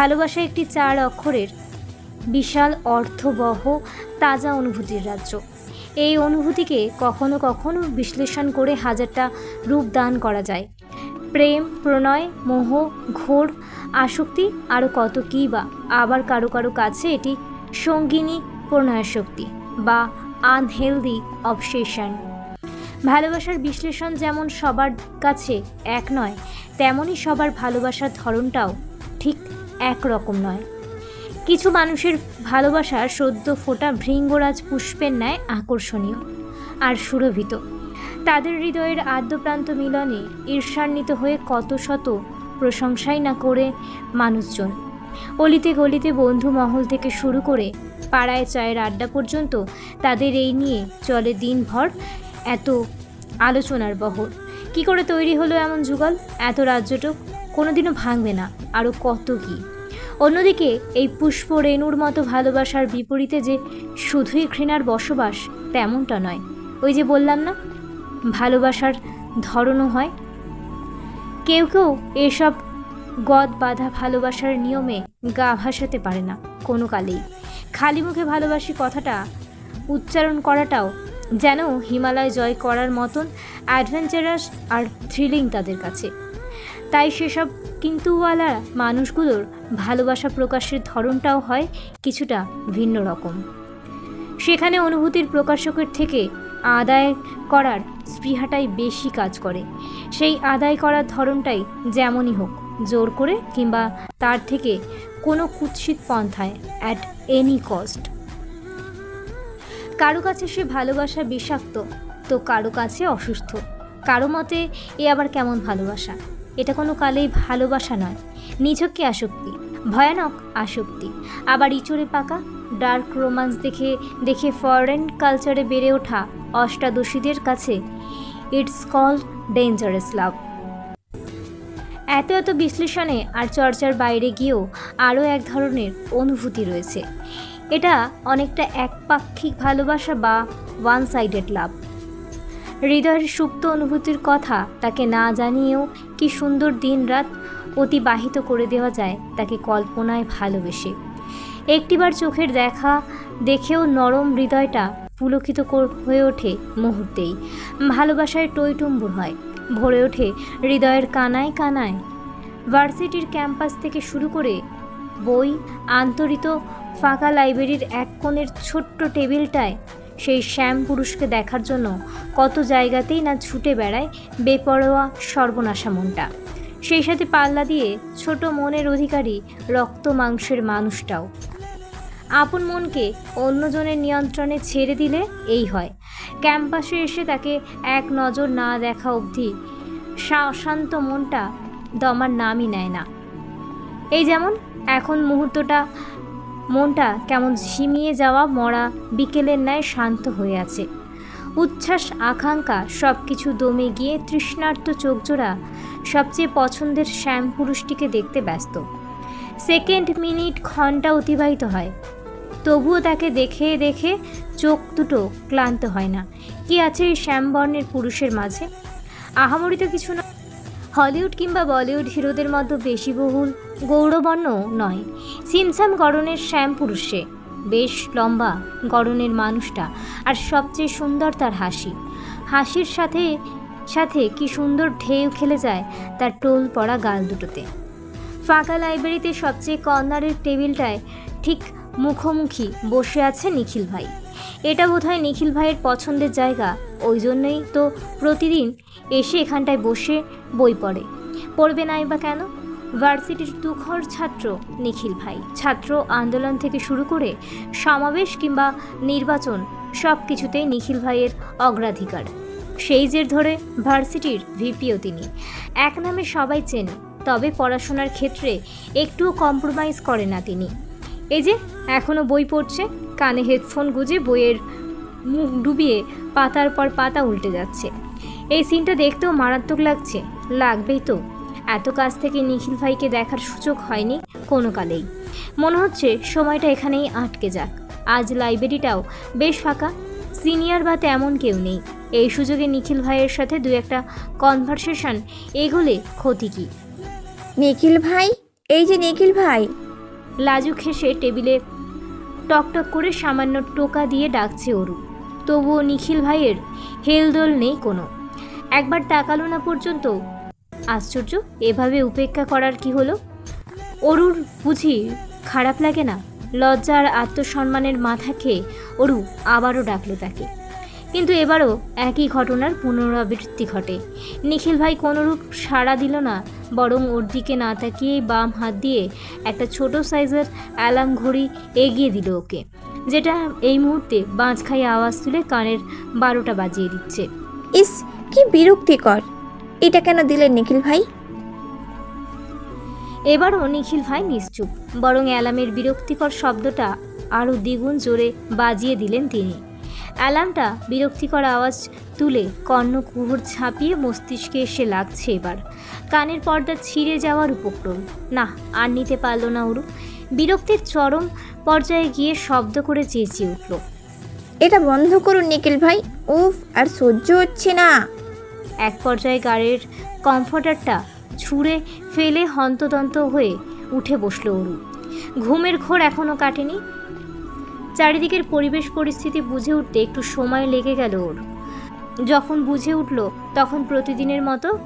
ভালোবাসা একটি চার অক্ষরের বিশাল অর্থবহ তাজা অনুভূতির রাজ্য। এই অনুভূতিকে কখনো কখনো বিশ্লেষণ করে হাজারটা রূপ দান করা যায়। প্রেম, প্রণয়, মোহ, ঘোর, আসক্তি আরও কত কী বা। আবার কারও কারও কাছে এটি সঙ্গিনী প্রণয়াসক্তি বা আনহেলদি অবসেশন ভালোবাসার বিশ্লেষণ যেমন সবার কাছে এক নয় তেমনই সবার ভালোবাসার ধরনটাও ঠিক একরকম নয়। কিছু মানুষের ভালোবাসা সদ্য ফোটা ভৃঙ্গরাজ পুষ্পের ন্যায় আকর্ষণীয় আর সুরভিত। তাদের হৃদয়ের আদ্যপ্রান্ত মিলনে ঈর্ষান্বিত হয়ে কত শত প্রশংসাই না করে মানুষজন। অলিতে গলিতে বন্ধু মহল থেকে শুরু করে পাড়ায় চায়ের আড্ডা পর্যন্ত তাদের এই নিয়ে চলে দিনভর এত আলোচনার বহর। কি করে তৈরি হলো এমন যুগল? এত রাজ্যটুক কোনোদিনও ভাঙবে না আরও কত কী। অন্যদিকে এই পুষ্প রেণুর মতো ভালোবাসার বিপরীতে যে শুধুই ঘৃণার বসবাস, তেমনটা নয়। ওই যে বললাম না, ভালোবাসার ধরনও হয়। কেউ কেউ এসব গদ বাঁধা ভালোবাসার নিয়মে গা ভাসাতে পারে না, কোনো কালেই। খালি মুখে ভালোবাসি কথাটা, উচ্চারণ করাটাও যেন হিমালয় জয় করার মতন অ্যাডভেঞ্চারাস আর থ্রিলিং তাদের কাছে। তাই সেসব কিন্তুওয়ালা মানুষগুলোর ভালোবাসা প্রকাশের ধরনটাও হয় কিছুটা ভিন্ন রকম। সেখানে অনুভূতির প্রকাশকের থেকে আদায় করার স্পৃহাটাই বেশি কাজ করে। সেই আদায় করার ধরনটাই যেমনই হোক, জোর করে কিংবা তার থেকে কোনো কুৎসিত পন্থায় অ্যাট এনি কস্ট কারও কাছে সে ভালোবাসা বিষাক্ত, তো কারও কাছে অসুস্থ। কারও মতে এ আবার কেমন ভালোবাসা? এটা কোনো কালেই ভালোবাসা নয়। নিছককে আসক্তি, ভয়ানক আসক্তি। আবার ইচড়ে পাকা ডার্ক রোমান্স দেখে দেখে ফরেন কালচারে বেড়ে ওঠা অষ্টাদশীদের কাছে ইটস কল ডেঞ্জারাস লাভ এত এত বিশ্লেষণে আর চর্চার বাইরে গিয়েও আরও এক ধরনের অনুভূতি রয়েছে। এটা অনেকটা একপাক্ষিক ভালোবাসা বা ওয়ান সাইডেড লাভ হৃদয়ের সুপ্ত অনুভূতির কথা তাকে না জানিয়েও কি সুন্দর দিন রাত অতিবাহিত করে দেওয়া যায় তাকে কল্পনায় ভালোবেসে। একটিবার চোখের দেখা দেখেও নরম হৃদয়টা পুলকিত হয়ে ওঠে মুহূর্তেই। ভালোবাসায় টইটুম্বুর হয়। ভরে ওঠে হৃদয়ের কানায় কানায়। ভার্সিটির ক্যাম্পাস থেকে শুরু করে বই, আন্তরিত ফাঁকা লাইব্রেরির এক কোণের ছোট্ট টেবিলটায় সেই শ্যাম পুরুষকে দেখার জন্য কত জায়গাতেই না ছুটে বেড়ায় বেপরোয়া সর্বনাশা মনটা। সেই সাথে পাল্লা দিয়ে ছোট মনের অধিকারী রক্ত মাংসের মানুষটাও। আপন মনকে অন্যজনের নিয়ন্ত্রণে ছেড়ে দিলে এই হয়। ক্যাম্পাসে এসে তাকে এক নজর না দেখা অবধি শা- শান্ত মনটা দমার নামই নেয় না। এই যেমন এখন মুহূর্তটা মনটা কেমন ঝিমিয়ে যাওয়া মরা বিকেলের ন্যায় শান্ত হয়ে আছে। উচ্ছ্বাস, আকাঙ্ক্ষা সব কিছু দমে গিয়ে তৃষ্ণার্ত চোখজোড়া সবচেয়ে পছন্দের শ্যাম পুরুষটিকে দেখতে ব্যস্ত। সেকেন্ড মিনিট ঘণ্টা অতিবাহিত হয়। তবুও তাকে দেখে দেখে চোখ দুটো ক্লান্ত হয় না। কি আছে এই শ্যামবর্ণের পুরুষের মাঝে? আহামরি তো কিছু না। হলিউড কিংবা বলিউড হিরোদের মতো বেশি বহুল গৌরবর্ণ নয়। সিমসাম গড়নের শ্যাম পুরুষে, বেশ লম্বা গড়নের মানুষটা আর সবচেয়ে সুন্দর তার হাসি। হাসির সাথে সাথে কি সুন্দর ঢেউ খেলে যায় তার টোল পড়া গাল দুটোতে। ফাঁকা লাইব্রেরিতে সবচেয়ে কর্নারের টেবিলটায় ঠিক মুখোমুখি বসে আছে নিখিল ভাই। এটা বোধহয় নিখিল ভাইয়ের পছন্দের জায়গা, ওই জন্যই তো প্রতিদিন এসে এখানটায় বসে বই পড়ে। পড়বে নাই বা কেন? ভার্সিটির তুখর ছাত্র নিখিল ভাই। ছাত্র আন্দোলন থেকে শুরু করে সমাবেশ কিংবা নির্বাচন সব কিছুতেই নিখিল ভাইয়ের অগ্রাধিকার। সেই জের ধরে ভার্সিটির ভিপিও তিনি। এক নামে সবাই চেনে, তবে পড়াশোনার ক্ষেত্রে একটুও কম্প্রোমাইজ করে না তিনি। এই যে এখনও বই পড়ছে, কানে হেডফোন গুজে বইয়ের মুখ ডুবিয়ে পাতার পর পাতা উল্টে যাচ্ছে। এই সিনটা দেখতেও মারাত্মক লাগছে, লাগবেই তো। এত কাছ থেকে নিখিল ভাইকে দেখার সুযোগ হয়নি কোনো কালেই। মনে হচ্ছে সময়টা এখানেই আটকে যাক। আজ লাইব্রেরিটাও বেশ ফাঁকা সিনিয়র বা তেমন কেউ নেই। এই সুযোগে নিখিল ভাইয়ের সাথে দু একটা কনভারসেশন এগোলে ক্ষতি কী? নিখিল ভাই? এই যে নিখিল ভাই। লাজু খেসে টেবিলে টকটক করে সামান্য টোকা দিয়ে ডাকছে অরু। তবুও নিখিল ভাইয়ের হেলদোল নেই কোনো। একবার তাকালো না পর্যন্ত আশ্চর্য, এভাবে উপেক্ষা করার কি হলো? অরুর বুঝি খারাপ লাগে না, লজ্জা আর আত্মসম্মানের মাথা খেয়ে অরু আবারও ডাকলো তাকে। কিন্তু এবারও একই ঘটনার পুনরাবৃত্তি ঘটে। নিখিল ভাই কোনোরূপ সাড়া দিল না, বরং ওর দিকে না তাকিয়ে বাম হাত দিয়ে একটা ছোট সাইজের অ্যালার্ম ঘড়ি এগিয়ে দিল ওকে, যেটা এই মুহূর্তে বাঁচ খাই আওয়াজ তুলে কানের বারোটা বাজিয়ে দিচ্ছে। ইস, কি বিরক্তিকর। এটা কেন দিলেন নিখিল ভাই? এবারও নিখিল ভাই নিশ্চুপ বরং অ্যালার্মের বিরক্তিকর শব্দটা আরও দ্বিগুণ জোরে বাজিয়ে দিলেন তিনি। অ্যালার্মটা বিরক্তিকর আওয়াজ তুলে কর্ণকুহর ছাপিয়ে মস্তিষ্কে এসে লাগছে এবার। কানের পর্দা ছিঁড়ে যাওয়ার উপক্রম। না আর নিতে পারল না ওরু বিরক্তির চরম পর্যায়ে গিয়ে শব্দ করে চেঁচিয়ে উঠল। এটা বন্ধ করুন নিখিল ভাই উফ আর সহ্য হচ্ছে না। এক পর্যায়ে গাড়ির কমফর্টারটা ছুঁড়ে ফেলে হন্তদন্ত হয়ে উঠে বসল অরু। ঘুমের ঘোর এখনও কাটেনি। চারিদিকের পরিবেশ পরিস্থিতি বুঝে উঠতে একটু সময় লেগে গেল ওর। যখন বুঝে উঠল, তখন প্রতিদিনের মতো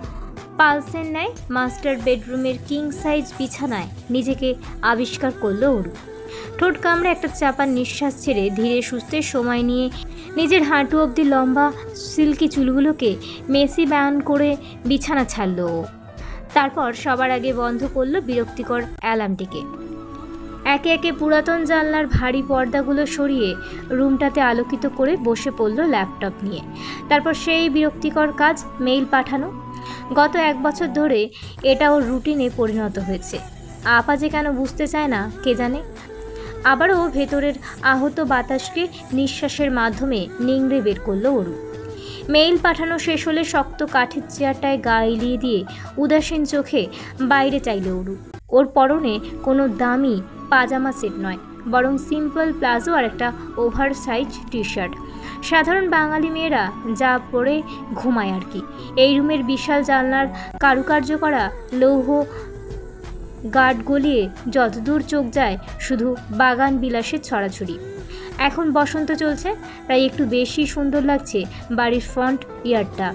পালসের ন্যায় মাস্টার বেডরুমের কিং সাইজ বিছানায় নিজেকে আবিষ্কার করল ওর ঠোঁট কামড়ে একটা চাপার নিঃশ্বাস ছেড়ে ধীরে সুস্থে সময় নিয়ে নিজের হাঁটু অবধি লম্বা সিল্কি চুলগুলোকে মেসি ব্যান করে বিছানা ছাড়ল। তারপর সবার আগে বন্ধ করল বিরক্তিকর অ্যালার্মটিকে। একে একে পুরাতন জানলার ভারী পর্দাগুলো সরিয়ে রুমটাতে আলোকিত করে বসে পড়ল ল্যাপটপ নিয়ে। তারপর সেই বিরক্তিকর কাজ মেইল পাঠানো। গত এক বছর ধরে এটা ওর রুটিনে পরিণত হয়েছে। আপা যে কেন বুঝতে চায় না, কে জানে? আবারও ভেতরের আহত বাতাসকে নিঃশ্বাসের মাধ্যমে নিংড়ে বের করল অরু। মেইল পাঠানো শেষ হলে শক্ত কাঠের চেয়ারটায় গা এলিয়ে দিয়ে উদাসীন চোখে বাইরে চাইল অরু। ওর পরনে কোনো দামি পাজামা সেট নয়, বরং সিম্পল প্লাজো আর একটা ওভার সাইজ টি শার্ট সাধারণ বাঙালি মেয়েরা যা পরে ঘুমায় আর কি। এই রুমের বিশাল জানলার কারুকার্য করা লৌহ গার্ড গলিয়ে যতদূর চোখ যায় শুধু বাগান বিলাসের ছড়াছড়ি। এখন বসন্ত চলছে, তাই একটু বেশি সুন্দর লাগছে বাড়ির ফ্রন্ট ইয়ারটা।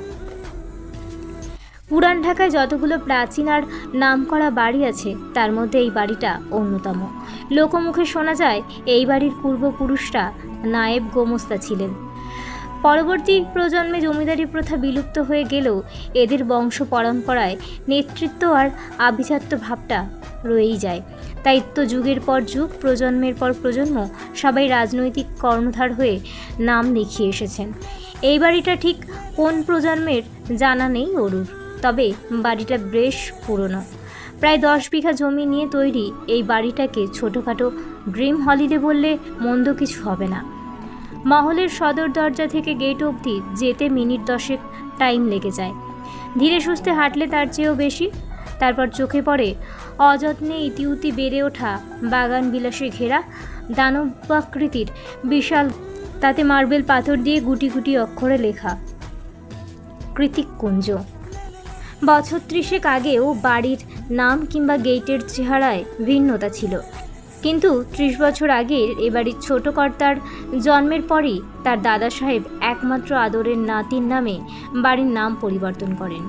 পুরান ঢাকায় যতগুলো প্রাচীন আর নামকরা বাড়ি আছে, তার মধ্যে এই বাড়িটা অন্যতম। লোকমুখে শোনা যায়, এই বাড়ির পূর্বপুরুষরা নায়েব গোমস্তা ছিলেন। পরবর্তী প্রজন্মে জমিদারি প্রথা বিলুপ্ত হয়ে গেলেও এদের বংশ পরম্পরায় নেতৃত্ব আর আভিজাত্য ভাবটা রয়েই যায়। তাই তো যুগের পর যুগ, প্রজন্মের পর প্রজন্ম সবাই রাজনৈতিক কর্ণধার হয়ে নাম লিখিয়ে এসেছেন। এই বাড়িটা ঠিক কোন প্রজন্মের জানা নেই অরুর, তবে বাড়িটা বেশ পুরনো। প্রায় দশ বিঘা জমি নিয়ে তৈরি এই বাড়িটাকে ছোটোখাটো ড্রিম হলিডে বললে মন্দ কিছু হবে না। মহলের সদর দরজা থেকে গেট অবধি যেতে মিনিট দশেক টাইম লেগে যায়। ধীরে সুস্থে হাঁটলে তার চেয়েও বেশি। তারপর চোখে পড়ে অযত্নে ইতিউতি বেড়ে ওঠা বাগান বিলাসে ঘেরা দানবাকৃতির বিশাল, তাতে মার্বেল পাথর দিয়ে গুটি গুটি অক্ষরে লেখা, কৃতিক কুঞ্জ। বছর ত্রিশেক আগেও বাড়ির নাম কিংবা গেটের চেহারায় ভিন্নতা ছিল। কিন্তু ত্রিশ বছর আগের এ বাড়ির ছোট কর্তার জন্মের পরই তার দাদা সাহেব একমাত্র আদরের নাতির নামে বাড়ির নাম পরিবর্তন করেন।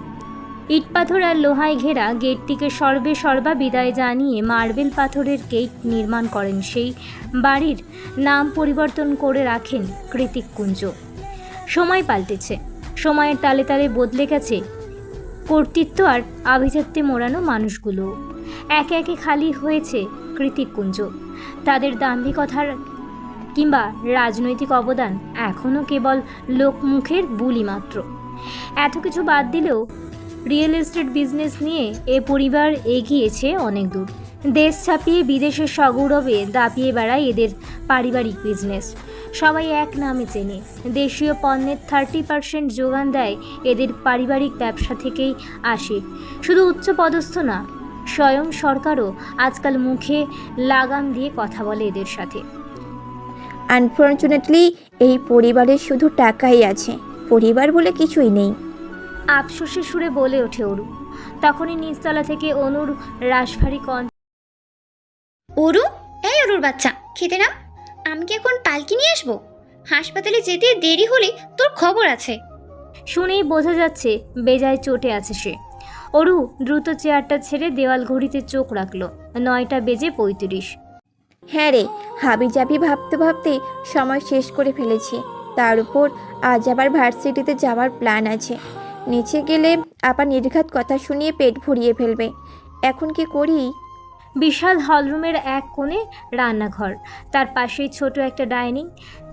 ইট পাথর আর লোহায় ঘেরা গেটটিকে সর্বে সর্বা বিদায় জানিয়ে মার্বেল পাথরের গেট নির্মাণ করেন সেই বাড়ির নাম পরিবর্তন করে রাখেন কৃতিক কুঞ্জ। সময় পাল্টেছে। সময়ের তালে তালে বদলে গেছে কর্তৃত্ব আর আভিজাত্যে মোড়ানো মানুষগুলো। একে একে খালি হয়েছে কৃতিকুঞ্জ তাদের দাম্ভিকতার কিংবা রাজনৈতিক অবদান এখনও কেবল লোকমুখের বুলি মাত্র। এত কিছু বাদ দিলেও রিয়েল এস্টেট বিজনেস নিয়ে এ পরিবার এগিয়েছে অনেক দূর। দেশ ছাপিয়ে বিদেশের সগৌরবে দাপিয়ে বেড়ায় এদের পারিবারিক বিজনেস। সবাই এক নামে চেনে। দেশীয় পণ্যের থার্টি পার্সেন্ট যোগান দেয় এদের পারিবারিক ব্যবসা থেকেই আসে। শুধু উচ্চপদস্থ না স্বয়ং সরকারও আজকাল মুখে লাগাম দিয়ে কথা বলে এদের সাথে। আনফর্চুনেটলি এই পরিবারের শুধু টাকাই আছে। পরিবার বলে কিছুই নেই। আফসোসে সুরে বলে ওঠে অরু। তখনই নিচতলা থেকে অনুর রাশভারী কন অরু এই অরুর বাচ্চা খেতে নাম আমি কি এখন পালকি নিয়ে আসব? হাসপাতালে যেতে দেরি হলে তোর খবর আছে। শুনেই বোঝা যাচ্ছে বেজায় চটে আছে সে। অরু দ্রুত চেয়ারটা ছেড়ে দেওয়াল ঘড়িতে চোখ রাখল। নয়টা বেজে পঁয়ত্রিশ। হ্যাঁ রে হাবি জাবি ভাবতে ভাবতে সময় শেষ করে ফেলেছি। তার উপর আজ আবার ভার্সিটিতে যাওয়ার প্ল্যান আছে। নিচে গেলে আবার নির্ঘাত কথা শুনিয়ে পেট ভরিয়ে ফেলবে। এখন কি করি? বিশাল হলরুমের এক কোণে রান্নাঘর। তার পাশেই ছোট একটা ডাইনিং।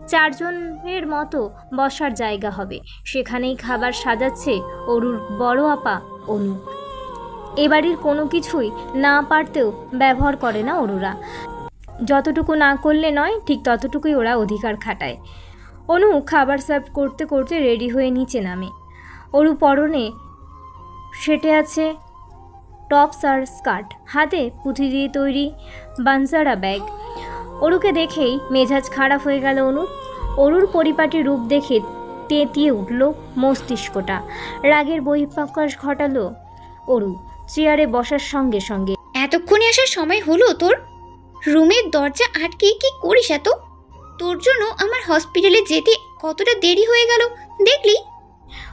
চারজনের মতো বসার জায়গা হবে। সেখানেই খাবার সাজাচ্ছে অরুর বড় আপা। অনু। এবাড়ির কোনো কিছুই না পারতেও ব্যবহার করে না অরুরা যতটুকু না করলে নয়, ঠিক ততটুকুই ওরা অধিকার খাটায়। অনু খাবার সার্ভ করতে করতে রেডি হয়ে নিচে নামে। অরু পরনে সেটে আছে টপস আর স্কার্ট, হাতে পুঁথি দিয়ে তৈরি বানসারা ব্যাগ। অরুকে দেখেই মেজাজ খারাপ হয়ে গেল অনুর। অরুর পরিপাটি রূপ দেখে তেঁতিয়ে উঠল মস্তিষ্কটা। রাগের বহিঃপ্রকাশ ঘটালো অরু চেয়ারে বসার সঙ্গে সঙ্গে। এতক্ষণে আসার সময় হলো তোর? রুমের দরজা আটকে কি করিস এত? তোর জন্য আমার হসপিটালে যেতে কতটা দেরি হয়ে গেল দেখলি?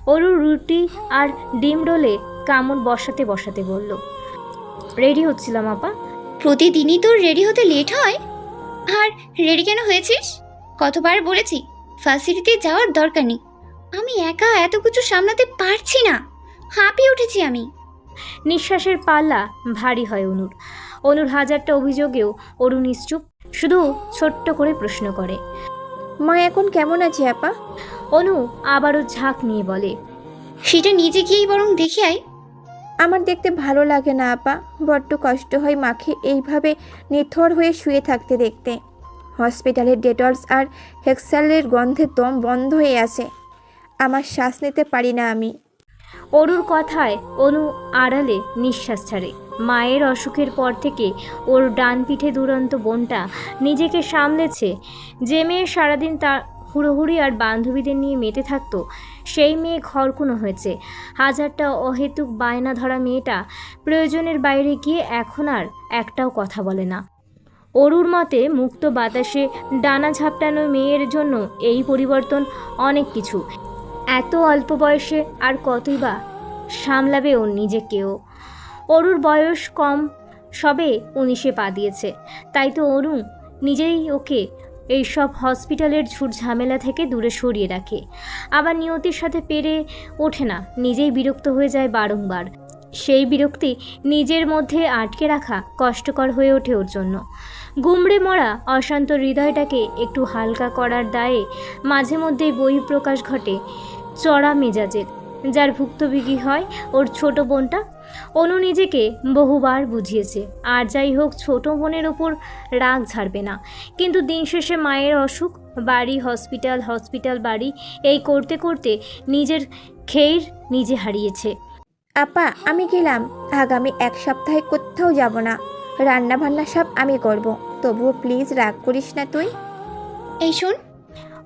অরুর রুটি আর ডিম রোলে কামড় বসাতে বসাতে বলল রেডি হচ্ছিলাম আপা। প্রতিদিনই তোর রেডি হতে লেট হয়? আর রেডি কেন হয়েছিস? কতবার বলেছি ফার্সিটিতে যাওয়ার দরকার নেই। আমি একা এত কিছু সামলাতে পারছি না। হাঁপিয়ে উঠেছি আমি। নিঃশ্বাসের পাল্লা ভারী হয় অনুর। অনুর হাজারটা অভিযোগেও অরু নিশ্চুপ শুধু ছোট্ট করে প্রশ্ন করে। মা এখন কেমন আছে আপা? অনু আবারও ঝাঁক নিয়ে বলে সেটা নিজে গিয়েই বরং দেখে আয়। আমার দেখতে ভালো লাগে না আপা। বড্ড কষ্ট হয় মাকে এইভাবে নিথর হয়ে শুয়ে থাকতে দেখতে। হসপিটালের ডেটলস আর হেক্সালের গন্ধে দম বন্ধ হয়ে আছে। আমার শ্বাস নিতে পারি না আমি। অরুর কথায় অনু আড়ালে নিঃশ্বাস ছাড়ে। মায়ের অসুখের পর থেকে ওর ডান পিঠে দুরন্ত বোনটা নিজেকে সামলেছে। যে মেয়ে সারাদিন তার হুড়োহুড়ি আর বান্ধবীদের নিয়ে মেতে থাকতো, সেই মেয়ে ঘরকুনো হয়েছে। হাজারটা অহেতুক বায়না ধরা মেয়েটা প্রয়োজনের বাইরে গিয়ে এখন আর একটাও কথা বলে না। অরুর মতে মুক্ত বাতাসে ডানা ঝাপটানো মেয়ের জন্য এই পরিবর্তন অনেক কিছু। এত অল্প বয়সে আর কতই বা সামলাবে ওর নিজেকেও অরুর বয়স কম, সবে উনিশে পা দিয়েছে। তাই তো অরু নিজেই ওকে এইসব হসপিটালের ঝুট ঝামেলা থেকে দূরে সরিয়ে রাখে। আবার নিয়তির সাথে পেরে ওঠে না, নিজেই বিরক্ত হয়ে যায় বারংবার। সেই বিরক্তি নিজের মধ্যে আটকে রাখা কষ্টকর হয়ে ওঠে ওর জন্য। গুমড়ে মরা অশান্ত হৃদয়টাকে একটু হালকা করার দায়ে মাঝে মধ্যেই বহিঃপ্রকাশ ঘটে চড়া মেজাজের। যার ভুক্তভোগী হয় ওর ছোট বোনটা। অনু নিজেকে বহুবার বুঝিয়েছে, আর যাই হোক ছোট বোনের ওপর রাগ ঝাড়বে না। কিন্তু দিন শেষে মায়ের অসুখ, বাড়ি, হসপিটাল হসপিটাল বাড়ি, এই করতে করতে নিজের খেয়ের নিজে হারিয়েছে। আপা, আমি গেলাম। আগামী এক সপ্তাহে কোথাও যাব না। রান্না বান্না সব আমি করব। তবুও প্লিজ রাগ করিস না তুই। এই শোন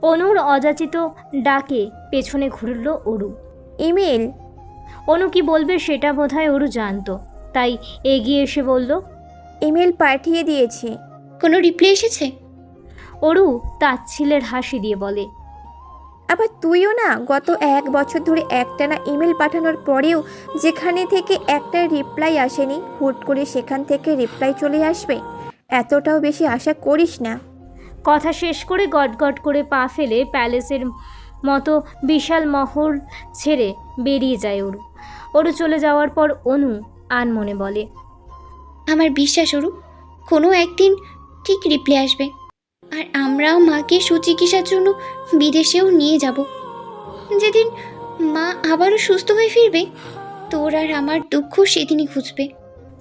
অনুর অযাচিত ডাকে পেছনে ঘুরল অরু। ইমেল? অনু কি বলবে সেটা বোধহয় অরু জানতো। তাই এগিয়ে এসে বলল ইমেল পাঠিয়ে দিয়েছি। কোনো রিপ্লাই এসেছে? অরু তাচ্ছিলের হাসি দিয়ে বলে আবার তুইও না গত এক বছর ধরে একটানা ইমেল পাঠানোর পরেও যেখানে থেকে একটা রিপ্লাই আসেনি হুট করে সেখান থেকে রিপ্লাই চলে আসবে? এতটাও বেশি আশা করিস না। কথা শেষ করে গটগট করে পা ফেলে প্যালেসের মতো বিশাল মহল ছেড়ে বেরিয়ে যায় ওরু। ওরু চলে যাওয়ার পর অনু আনমনে বলে আমার বিশ্বাস ওরু কোনো একদিন ঠিক রিপ্লাই আসবে। আর আমরাও মাকে সুচিকিৎসার জন্য বিদেশেও নিয়ে যাব। যেদিন মা আবারও সুস্থ হয়ে ফিরবে, তোর আর আমার দুঃখ সেদিনই খুঁজবে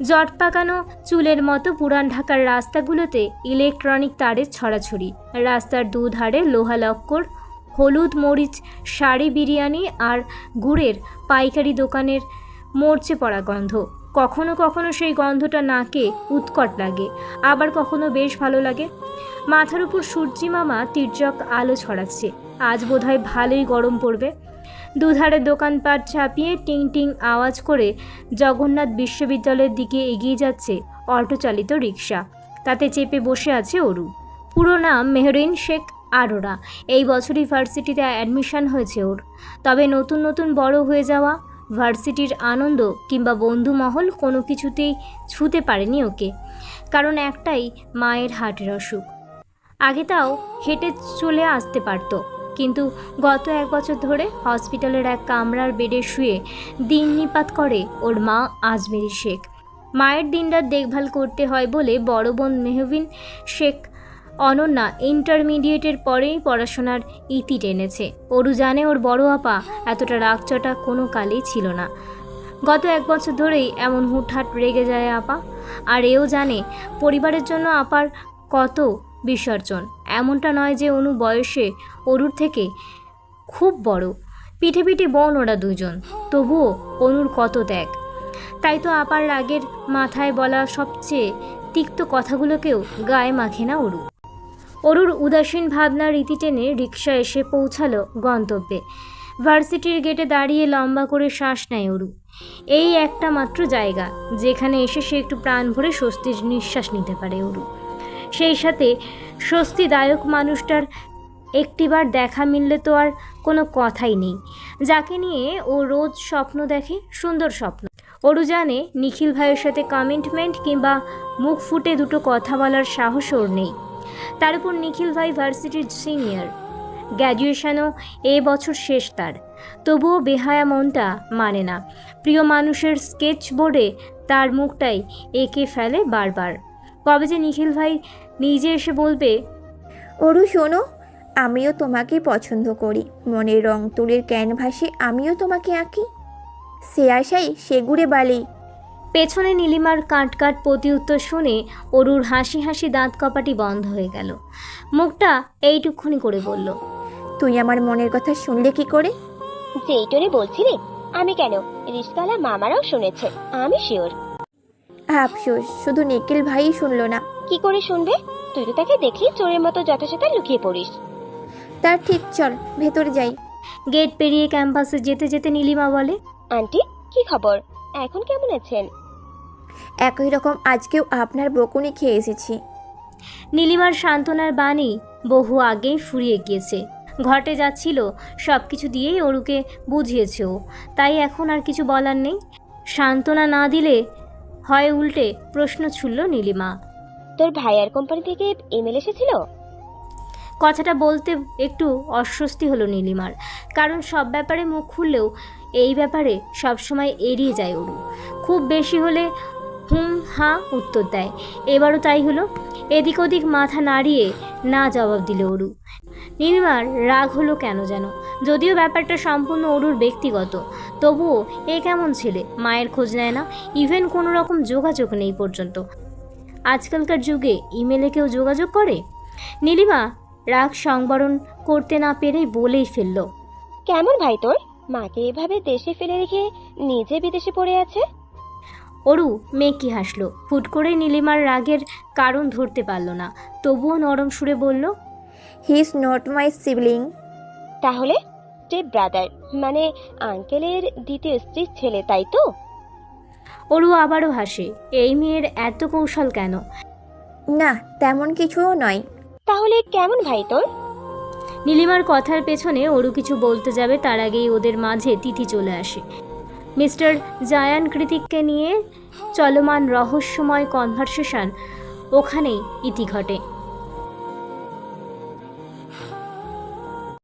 জট পাকানো চুলের মতো পুরান ঢাকার রাস্তাগুলোতে ইলেকট্রনিক তারের ছড়াছড়ি, রাস্তার দুধারে লোহা লক্কর, হলুদ মরিচ, শাড়ি বিরিয়ানি আর গুড়ের পাইকারি দোকানের মরচে পড়া গন্ধ। কখনো কখনো সেই গন্ধটা নাকে উৎকট লাগে। আবার কখনো বেশ ভালো লাগে। মাথার উপর সূর্যি মামা তির্যক আলো ছড়াচ্ছে। আজ বোধহয় ভালোই গরম পড়বে। দুধারে দোকানপাট চাপিয়ে টিং টিং আওয়াজ করে জগন্নাথ বিশ্ববিদ্যালয়ের দিকে এগিয়ে যাচ্ছে অটো চালিত রিক্সা তাতে চেপে বসে আছে অরু। পুরো নাম মেহরিন শেখ আরোরা। এই বছরই ভার্সিটিতে অ্যাডমিশন হয়েছে ওর। তবে নতুন নতুন বড় হয়ে যাওয়া ভার্সিটির আনন্দ কিংবা বন্ধু মহল কোনো কিছুতেই ছুতে পারেনি ওকে। কারণ একটাই মায়ের হার্টের অসুখ। আগে তাও হেঁটে চলে আসতে পারতো। কিন্তু গত এক বছর ধরে হসপিটালের এক কামরার বেডে শুয়ে দিন নিপাত করে ওর মা আজমেরি শেখ। মায়ের দিনরাত দেখভাল করতে হয় বলে বড় বোন মেহবিন শেখ অনন্যা ইন্টারমিডিয়েটের পরেই পড়াশোনার ইতি টেনেছে। অরু জানে ওর বড় আপা এতটা রাগচটা কোনো কালেই ছিল না। গত এক বছর ধরেই এমন হুটহাট রেগে যায় আপা। আর এও জানে পরিবারের জন্য আপার কত বিসর্জন। এমনটা নয় যে অনু বয়সে অরুর থেকে খুব বড়। পিঠে পিঠে বোন ওরা দুজন। তবুও অনুর কত ত্যাগ। তাই তো আপার রাগের মাথায় বলা সবচেয়ে তিক্ত কথাগুলোকেও গায়ে মাখে না অরু। অরুর উদাসীন ভাবনার রীতি টেনে রিক্সা এসে পৌঁছালো গন্তব্যে। ভার্সিটির গেটে দাঁড়িয়ে লম্বা করে শ্বাস নেয় অরু। এই একটা মাত্র জায়গা, যেখানে এসে সে একটু প্রাণ ভরে স্বস্তির নিঃশ্বাস নিতে পারে অরু। সেই সাথে স্বস্তিদায়ক মানুষটার একটিবার দেখা মিললে তো আর কোনো কথাই নেই। যাকে নিয়ে ও রোজ স্বপ্ন দেখে, সুন্দর স্বপ্ন। অরু জানে নিখিল ভাইয়ের সাথে কমিটমেন্ট কিংবা মুখ ফুটে দুটো কথা বলার সাহস ওর নেই। তার উপর নিখিল ভাই ভার্সিটির সিনিয়র। গ্র্যাজুয়েশনও এ বছর শেষ তার। তবুও বেহায়া মনটা মানে না। প্রিয় মানুষের স্কেচ বোর্ডে তার মুখটাই এঁকে ফেলে বারবার। কবে যে নিখিল ভাই নিজে এসে বলবে, অরু, শোনো, আমিও তোমাকে পছন্দ করি। মনের রং তুলির ক্যানভাসে আমিও তোমাকে আঁকি। সে আশাই সেগুড়ে বালি। পেছনে নীলিমার কাট কাট প্রতি উত্তর শুনে অরুর হাসি হাসি দাঁত কপাটি বন্ধ হয়ে গেল। মুখটা এইটুকুনি করে বলল তুই আমার মনের কথা শুনলে কি করে? যেই টোনে বলছিলে আমি কেন? রিস্কালা মামারাও শুনেছে আমি শিওর। আফসোস শুধু নিখিল ভাই শুনলো না। কি করে শুনবে? তুই তো তাকে দেখি চোরের মতো যথাযথ লুকিয়ে পড়িস। তার ঠিক চল ভেতরে যাই। গেট পেরিয়ে ক্যাম্পাসে যেতে যেতে নীলিমা বলে আন্টি কি খবর? এখন কেমন আছেন? একই রকম আজকেও আপনার বকুনি খেয়ে এসেছি। নীলিমার সান্ত্বনার বাণী বহু আগেই ফুরিয়ে গিয়েছে। ঘটে যাচ্ছিল সব কিছু দিয়েই অরুকে বুঝিয়েছে ও। তাই এখন আর কিছু বলার নেই। সান্ত্বনা না দিলে হয় উল্টে প্রশ্ন ছুড়ল নীলিমা। তোর ভাইয়ার কোম্পানি থেকে ইমেল এসেছিল? কথাটা বলতে একটু অস্বস্তি হলো নীলিমার। কারণ সব ব্যাপারে মুখ খুললেও এই ব্যাপারে সবসময় এড়িয়ে যায় অরু। খুব বেশি হলে হুম হাঁ উত্তর দেয়। এবারও তাই হলো। এদিক ওদিক মাথা নাড়িয়ে না জবাব দিল অরু। নীলিমার রাগ হলো কেন যেন? যদিও ব্যাপারটা সম্পূর্ণ অরুর ব্যক্তিগত, তবুও এ কেমন ছেলে? মায়ের খোঁজ নেয় না। ইভেন কোনো রকম যোগাযোগ নেই পর্যন্ত। আজকালকার যুগে ইমেলে কেউ যোগাযোগ করে? নীলিমা, রাগ সংবরণ করতে না পেরেই বলেই ফেলল। কেমন ভাই তোর? মাকে এভাবে দেশে ফেলে রেখে নিজে বিদেশে পড়ে আছে? অরু মেকি হাসলো? ফুট করে নীলিমার রাগের কারণ ধরতে পারল না। তবুও নরম সুরে বলল he is not my sibling তাহলে? স্টেপ ব্রাদার মানে আঙ্কেলের দ্বিতীয় স্ত্রীর ছেলে তাই তো? অরু আবারও হাসে এই মেয়ের এত কৌশল কেন? না তেমন কিছুও নয়। তাহলে কেমন ভাই তোর? নীলিমার কথার পেছনে ওরু কিছু বলতে যাবে, তার আগেই ওদের মাঝে তিথি চলে আসে। মিস্টার জায়ান কৃতিককে নিয়ে চলমান রহস্যময় কনভারসেশন ওখানেই ইতি ঘটে।